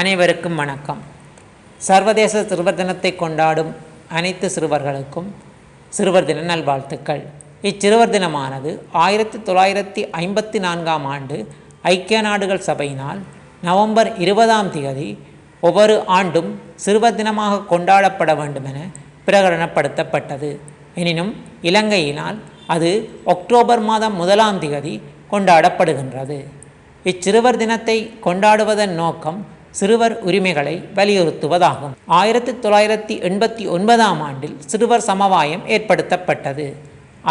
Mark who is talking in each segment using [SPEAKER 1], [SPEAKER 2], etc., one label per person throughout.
[SPEAKER 1] அனைவருக்கும் வணக்கம். சர்வதேச சிறுவர் தினத்தை கொண்டாடும் அனைத்து சிறுவர்களுக்கும் சிறுவர் தின நல்வாழ்த்துக்கள். இச்சிறுவர் தினமானது ஆயிரத்தி தொள்ளாயிரத்தி ஐம்பத்தி நான்காம் ஆண்டு ஐக்கிய நாடுகள் சபையினால் நவம்பர் இருபதாம் தேதி ஒவ்வொரு ஆண்டும் சிறுவர் தினமாக கொண்டாடப்பட வேண்டுமென பிரகடனப்படுத்தப்பட்டது. எனினும் இலங்கையினால் அது அக்டோபர் மாதம் முதலாம் தேதி கொண்டாடப்படுகின்றது. இச்சிறுவர் தினத்தை கொண்டாடுவதன் நோக்கம் சிறுவர் உரிமைகளை வலியுறுத்துவதாகும். ஆயிரத்தி தொள்ளாயிரத்தி எண்பத்தி ஒன்பதாம் ஆண்டில் சிறுவர் சமவாயம் ஏற்படுத்தப்பட்டது.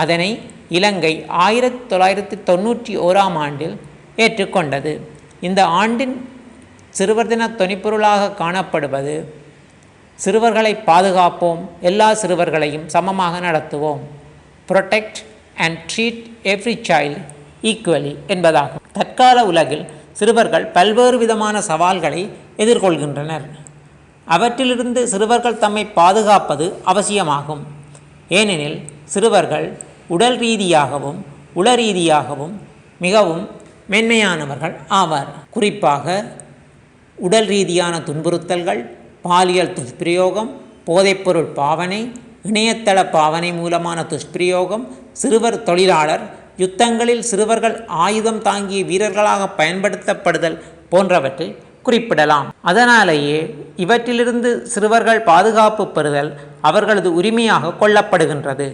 [SPEAKER 1] அதனை இலங்கை ஆயிரத்தி தொள்ளாயிரத்தி தொண்ணூற்றி ஓராம் ஆண்டில் ஏற்றுக்கொண்டது. இந்த ஆண்டின் சிறுவர் தின தொனிப்பொருளாக காணப்படுவது சிறுவர்களை பாதுகாப்போம் எல்லா சிறுவர்களையும் சமமாக நடத்துவோம். Protect and treat every child equally என்பதாகும். தற்கால உலகில் சிறுவர்கள் பல்வேறு விதமான சவால்களை எதிர்கொள்கின்றனர். அவற்றிலிருந்து சிறுவர்கள் தம்மை பாதுகாப்பது அவசியமாகும். ஏனெனில் சிறுவர்கள் உடல் ரீதியாகவும் உள ரீதியாகவும் மிகவும் மென்மையானவர்கள் ஆவார். குறிப்பாக உடல் ரீதியான துன்புறுத்தல்கள் பாலியல் துஷ்பிரயோகம் போதைப்பொருள் பாவனை இணையதள பாவனை மூலமான துஷ்பிரயோகம் சிறுவர் தொழிலாளர் யுத்தங்களில் சிறுவர்கள் ஆயுதம் தாங்கிய வீரர்களாக பயன்படுத்தப்படுதல் போன்றவற்றை குறிப்பிடலாம். அதனாலேயே இவற்றிலிருந்து சிறுவர்கள் பாதுகாப்பு பெறுதல் அவர்களது உரிமையாக கொள்ளப்படுகின்றது.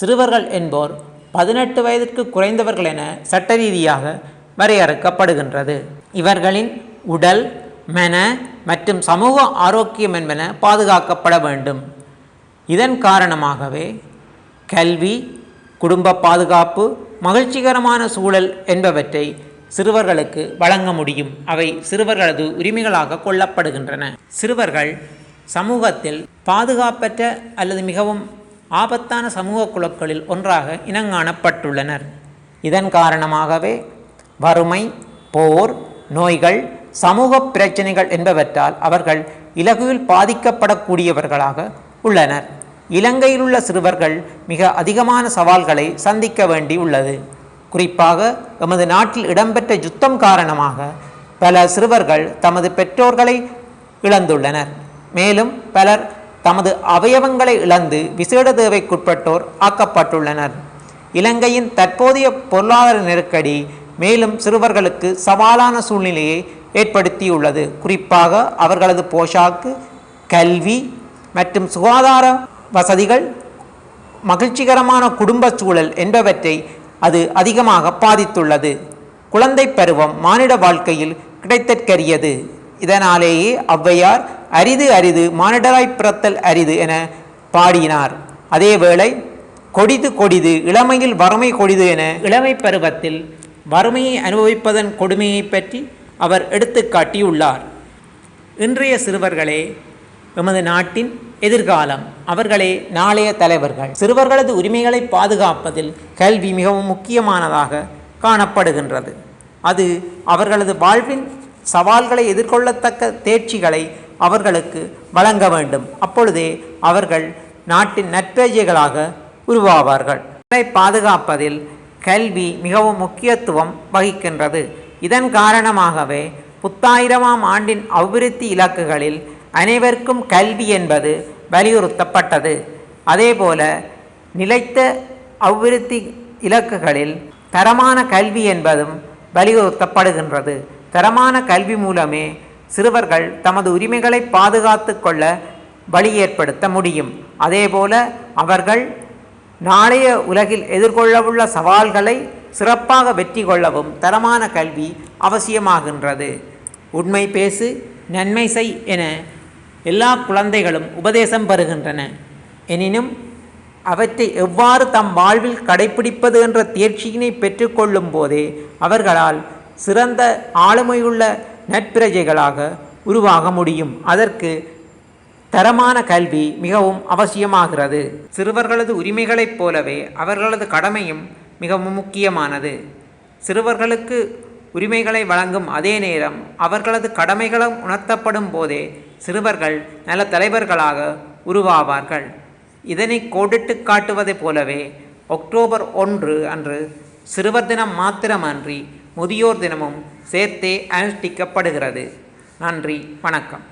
[SPEAKER 1] சிறுவர்கள் என்போர் பதினெட்டு வயதிற்கு குறைந்தவர்கள் என சட்ட ரீதியாக வரையறுக்கப்படுகின்றது. இவர்களின் உடல் மென மற்றும் சமூக ஆரோக்கியம் என்பன பாதுகாக்கப்பட வேண்டும். இதன் காரணமாகவே கல்வி குடும்ப பாதுகாப்பு மகிழ்ச்சிகரமான சூழல் என்பவற்றை சிறுவர்களுக்கு வழங்க முடியும். அவை சிறுவர்களது உரிமைகளாக கொள்ளப்படுகின்றன. சிறுவர்கள் சமூகத்தில் பாதுகாப்பற்ற அல்லது மிகவும் ஆபத்தான சமூக குழுக்களில் ஒன்றாக இனங்காணப்பட்டுள்ளனர். இதன் காரணமாகவே வறுமை போர் நோய்கள் சமூக பிரச்சனைகள் என்பவற்றால் அவர்கள் இலகுவில் பாதிக்கப்படக்கூடியவர்களாக உள்ளனர். இலங்கையில் உள்ள சிறுவர்கள் மிக அதிகமான சவால்களை சந்திக்க வேண்டி உள்ளது. குறிப்பாக எமது நாட்டில் இடம்பெற்ற யுத்தம் காரணமாக பல சிறுவர்கள் தமது பெற்றோர்களை இழந்துள்ளனர். மேலும் பலர் தமது அவயவங்களை இழந்து விசேட தேவைக்குட்பட்டோர் ஆக்கப்பட்டுள்ளனர். இலங்கையின் தற்போதைய பொருளாதார நெருக்கடி மேலும் சிறுவர்களுக்கு சவாலான சூழ்நிலையை ஏற்படுத்தியுள்ளது. குறிப்பாக அவர்களது போஷாக்கு கல்வி மற்றும் சுகாதார வசதிகள் மகிழ்ச்சிகரமான குடும்ப சூழல் என்பவற்றை அது அதிகமாக பாதித்துள்ளது. குழந்தை பருவம் மானிட வாழ்க்கையில் கிடைத்தற்கரியது. இதனாலேயே ஔவையார் அரிது அரிது மானிடராய் பிறத்தல் அரிது என பாடினார். அதேவேளை கொடிது கொடிது இளமையில் வறுமை கொடிது என இளமை பருவத்தில் வறுமையை அனுபவிப்பதன் கொடுமையை பற்றி அவர் எடுத்துக்காட்டியுள்ளார் இன்றைய சிறுவர்களே எமது நாட்டின் எதிர்காலம். அவர்களே நாளைய தலைவர்கள். சிறுவர்களது உரிமைகளை பாதுகாப்பதில் கல்வி மிகவும் முக்கியமானதாக காணப்படுகின்றது. அது அவர்களது வாழ்வின் சவால்களை எதிர்கொள்ளத்தக்க தேர்ச்சிகளை அவர்களுக்கு வழங்க வேண்டும். அப்பொழுதே அவர்கள் நாட்டின் நற்பேஜைகளாக உருவாவார்கள். பாதுகாப்பதில் கல்வி மிகவும் முக்கியத்துவம் வகிக்கின்றது. இதன் காரணமாகவே புத்தாயிரமாம் ஆண்டின் அபிவிருத்தி இலக்குகளில் அனைவருக்கும் கல்வி என்பது வலியுறுத்தப்பட்டது. அதேபோல நிலைத்த அபிவிருத்தி இலக்குகளில் தரமான கல்வி என்பதும் வலியுறுத்தப்படுகின்றது. தரமான கல்வி மூலமே சிறுவர்கள் தமது உரிமைகளை பாதுகாத்து கொள்ள வழி ஏற்படுத்த முடியும். அதேபோல அவர்கள் நாளைய உலகில் எதிர்கொள்ளவுள்ள சவால்களை சிறப்பாக வெற்றி கொள்ளவும் தரமான கல்வி அவசியமாகின்றது. உண்மை பேசு நன்மை செய் என எல்லா குழந்தைகளும் உபதேசம் பெறுகின்றன. எனினும் அவற்றை எவ்வாறு தம் வாழ்வில் கடைபிடிப்பது என்ற தேர்ச்சியினை பெற்றுக்கொள்ளும் போதே அவர்களால் சிறந்த ஆளுமையுள்ள நட்பிரஜைகளாக உருவாக முடியும். அதற்கு தரமான கல்வி மிகவும் அவசியமாகிறது. சிறுவர்களது உரிமைகளைப் போலவே அவர்களது கடமையும் மிகவும் முக்கியமானது. சிறுவர்களுக்கு உரிமைகளை வழங்கும் அதே நேரம் அவர்களது கடமைகளும் உணர்த்தப்படும் போதே சிறுவர்கள் நல்ல தலைவர்களாக உருவாவார்கள். இதனை கோடிட்டு காட்டுவதைப் போலவே அக்டோபர் ஒன்று அன்று சிறுவர் தினம் மாத்திரமன்றி முதியோர் தினமும் சேர்த்தே அனுஷ்டிக்கப்படுகிறது. நன்றி வணக்கம்.